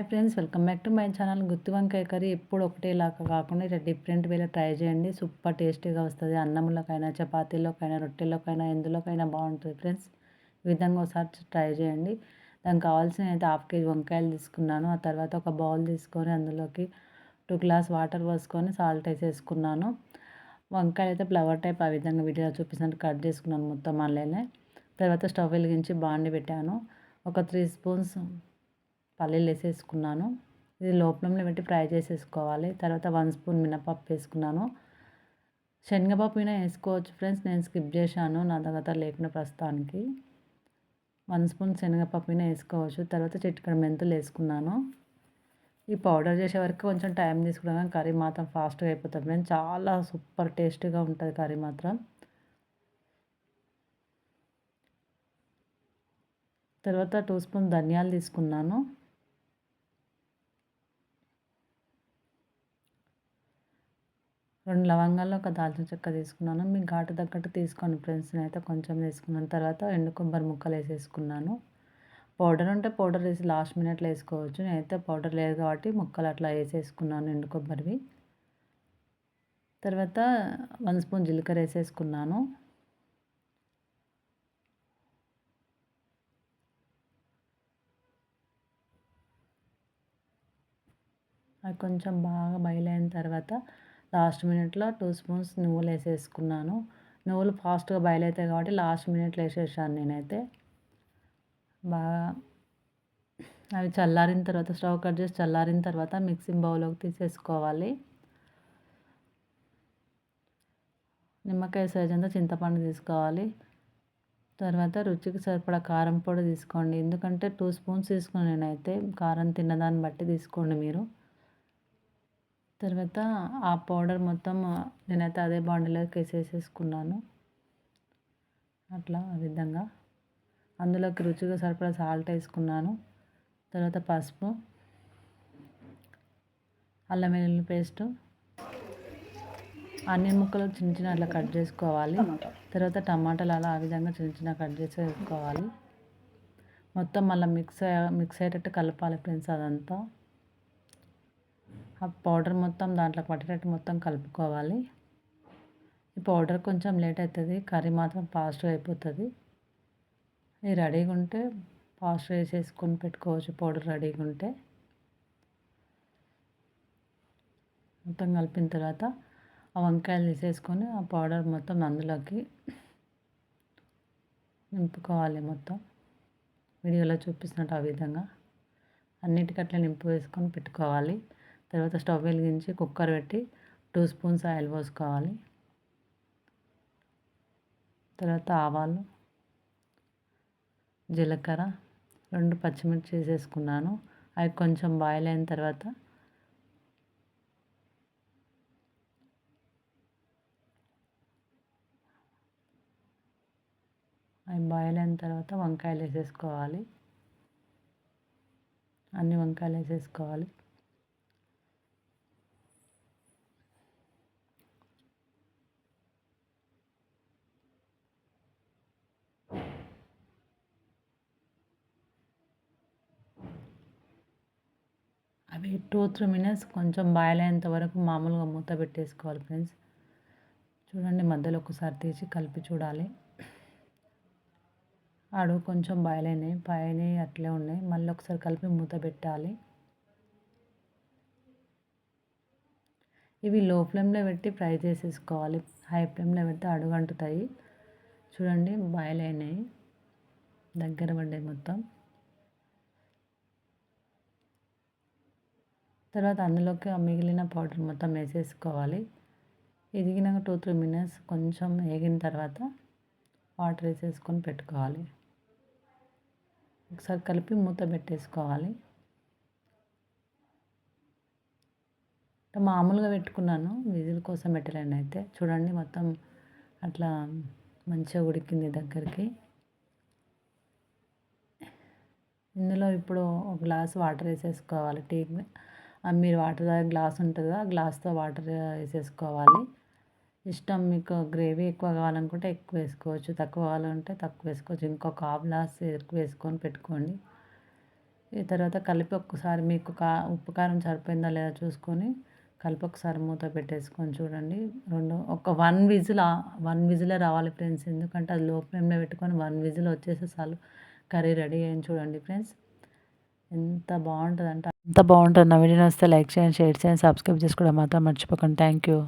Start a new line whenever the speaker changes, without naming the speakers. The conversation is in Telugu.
hi friends welcome back to my channel గుత్తి వంకాయ కర్రీ ఎప్పుడు ఒకటేలాగా కాకుండా ఇట్లా డిఫరెంట్ వేలో ట్రై చేయండి సూపర్ టేస్టీగా వస్తుంది అన్నంలోకైనా చపాతీలోకైనా రొట్టెలోకైనా ఎందులోకైనా బాగుంటుంది ఫ్రెండ్స్ ఈ విధంగా ఒకసారి ట్రై చేయండి దానికి కావాల్సిన అయితే హాఫ్ కేజీ వంకాయలు తీసుకున్నాను ఆ తర్వాత ఒక బౌల్ తీసుకొని అందులోకి టూ గ్లాస్ వాటర్ పోసుకొని సాల్ట్ వేసేసుకున్నాను వంకాయలు అయితే ఫ్లవర్ టైప్ ఆ విధంగా వీడియోలో చూపిస్తున్నట్టు కట్ చేసుకున్నాను మొత్తం అలానే తర్వాత స్టవ్ వెలిగించి బాండి పెట్టాను ఒక త్రీ స్పూన్స్ పల్లీలు వేసేసుకున్నాను ఇది లోపలంలో పెట్టి ఫ్రై చేసేసుకోవాలి తర్వాత వన్ స్పూన్ మినపప్పు వేసుకున్నాను శనగపప్పు అయినా వేసుకోవచ్చు ఫ్రెండ్స్ నేను స్కిప్ చేశాను నా తర్వాత లేకుండా ప్రస్తుతానికి వన్ స్పూన్ శనగపప్పు అయినా వేసుకోవచ్చు తర్వాత చిట్కడ మెంతులు వేసుకున్నాను ఈ పౌడర్ చేసే వరకు కొంచెం టైం తీసుకున్నాం కర్రీ మాత్రం ఫాస్ట్గా అయిపోతుంది ఫ్రెండ్స్ చాలా సూపర్ టేస్ట్గా ఉంటుంది కర్రీ మాత్రం తర్వాత టూ స్పూన్ ధనియాలు తీసుకున్నాను రెండు లవంగాలు ఒక దాల్చిన చెక్క తీసుకున్నాను మీ ఘాటు తగ్గట్టు తీసుకోండి ఫ్రెండ్స్ నేనైతే కొంచెం తీసుకున్నాను తర్వాత ఎండు కొబ్బరి ముక్కలు వేసేసుకున్నాను పౌడర్ ఉంటే పౌడర్ వేసి లాస్ట్ మినిట్లో వేసుకోవచ్చు నేనైతే పౌడర్ లేదు కాబట్టి ముక్కలు అట్లా వేసేసుకున్నాను ఎండు కొబ్బరివి తర్వాత వన్ స్పూన్ జీలకర్ర వేసేసుకున్నాను అది కొంచెం బాగా బయలైన తర్వాత లాస్ట్ మినిట్లో టూ స్పూన్స్ నువ్వులు వేసేసుకున్నాను నువ్వులు ఫాస్ట్గా బయలు అవుతాయి కాబట్టి లాస్ట్ మినిట్లో వేసేసాను నేనైతే బాగా అవి చల్లారిన తర్వాత స్టవ్ కట్ చేసి చల్లారిన తర్వాత మిక్సింగ్ బౌల్లోకి తీసేసుకోవాలి నిమ్మకాయ సైజ్ అంతా చింతపండు తీసుకోవాలి తర్వాత రుచికి సరిపడా కారం పొడి తీసుకోండి ఎందుకంటే టూ స్పూన్స్ తీసుకుని నేనైతే కారం తిన్నదాన్ని బట్టి తీసుకోండి మీరు తర్వాత ఆ పౌడర్ మొత్తం నేనైతే అదే బాండీలోకి వేసేసేసుకున్నాను అట్లా ఆ విధంగా అందులోకి రుచిగా సరిపడా సాల్ట్ వేసుకున్నాను తర్వాత పసుపు అల్లం వెల్లుల్లి పేస్టు అన్ని ముక్కలు చిన్న చిన్న అట్లా కట్ చేసుకోవాలి తర్వాత టమాటాలు అలా ఆ విధంగా చిన్న చిన్న కట్ చేసేసుకోవాలి మొత్తం మళ్ళీ మిక్స్ మిక్స్ అయ్యేటట్టు కలపాలి ఫ్రెండ్స్ అదంతా ఆ పౌడర్ మొత్తం దాంట్లో పట్టేటట్టు మొత్తం కలుపుకోవాలి ఈ పౌడర్ కొంచెం లేట్ అవుతుంది కర్రీ మాత్రం ఫాస్ట్గా అయిపోతుంది ఇది రెడీగా ఉంటే ఫాస్ట్గా వేసేసుకొని పెట్టుకోవచ్చు పౌడర్ రెడీగా ఉంటే మొత్తం కలిపిన తర్వాత ఆ వంకాయలు తీసేసుకొని ఆ పౌడర్ మొత్తం అందులోకి నింపుకోవాలి మొత్తం వీడియోలో చూపిస్తున్నట్టు ఆ విధంగా అన్నిటికట్లా నింపు వేసుకొని పెట్టుకోవాలి తర్వాత స్టవ్ వెలిగించి కుక్కర్ పెట్టి టూ స్పూన్స్ ఆయిల్ పోసుకోవాలి తర్వాత ఆవాలు జీలకర్ర రెండు పచ్చిమిర్చి వేసేసుకున్నాను అవి కొంచెం బాయిల్ అయిన తర్వాత అవి బాయిల్ అయిన తర్వాత వంకాయలు వేసేసుకోవాలి అన్ని వంకాయలు వేసేసుకోవాలి అవి టూ త్రీ మినిట్స్ కొంచెం బాయిల్ అయ్యేంత వరకు మామూలుగా మూత పెట్టేసుకోవాలి ఫ్రెండ్స్ చూడండి మధ్యలో ఒకసారి తీసి కలిపి చూడాలి ఆడు కొంచెం బాయిల్ అయినాయి పైన అట్లే ఉన్నాయి మళ్ళీ ఒకసారి కలిపి మూత పెట్టాలి ఇవి లో ఫ్లేమ్లో పెట్టి ఫ్రై చేసేసుకోవాలి హై ఫ్లేమ్లో పెడితే అడుగంటుతాయి చూడండి బాయిల్ అయినాయి దగ్గర పడ్డాయి మొత్తం తర్వాత అందులోకి ఆ మిగిలిన పౌడర్ మొత్తం వేసేసుకోవాలి ఎదిగినాక టూ త్రీ మినిట్స్ కొంచెం వేగిన తర్వాత వాటర్ వేసేసుకొని పెట్టుకోవాలి ఒకసారి కలిపి మూత పెట్టేసుకోవాలి మామూలుగా పెట్టుకున్నాను విజిల్ కోసం పెట్టలేండి అయితే చూడండి మొత్తం అట్లా మంచిగా ఉడికింది దగ్గరికి ఇందులో ఇప్పుడు ఒక గ్లాస్ వాటర్ వేసేసుకోవాలి టీ మీరు వాటర్ గ్లాస్ ఉంటుంది ఆ గ్లాస్తో వాటర్ వేసేసుకోవాలి ఇష్టం మీకు గ్రేవీ ఎక్కువ కావాలనుకుంటే ఎక్కువ వేసుకోవచ్చు తక్కువ కావాలంటే తక్కువ వేసుకోవచ్చు ఇంకొక హాఫ్ గ్లాస్ ఎక్కువ వేసుకొని పెట్టుకోండి ఈ తర్వాత కలిపి ఒక్కసారి మీకు కా ఉప్పు కారం సరిపోయిందా లేదా చూసుకొని కలిపి ఒకసారి మూత పెట్టేసుకొని చూడండి రెండు ఒక వన్ విజిల్ వన్ విజిలే రావాలి ఫ్రెండ్స్ ఎందుకంటే అది లో ఫ్లేమ్లో పెట్టుకొని వన్ విజిల్ వచ్చేసే చాలు కర్రీ రెడీ అయ్యి చూడండి ఫ్రెండ్స్ ఎంత అంటే అంత బాగుంటుంది నా వీడియో నచ్చితే లైక్ చేయండి షేర్ చేయండి సబ్స్క్రైబ్ చేసుకోవడం మాత్రం మర్చిపోకండి థ్యాంక్ యూ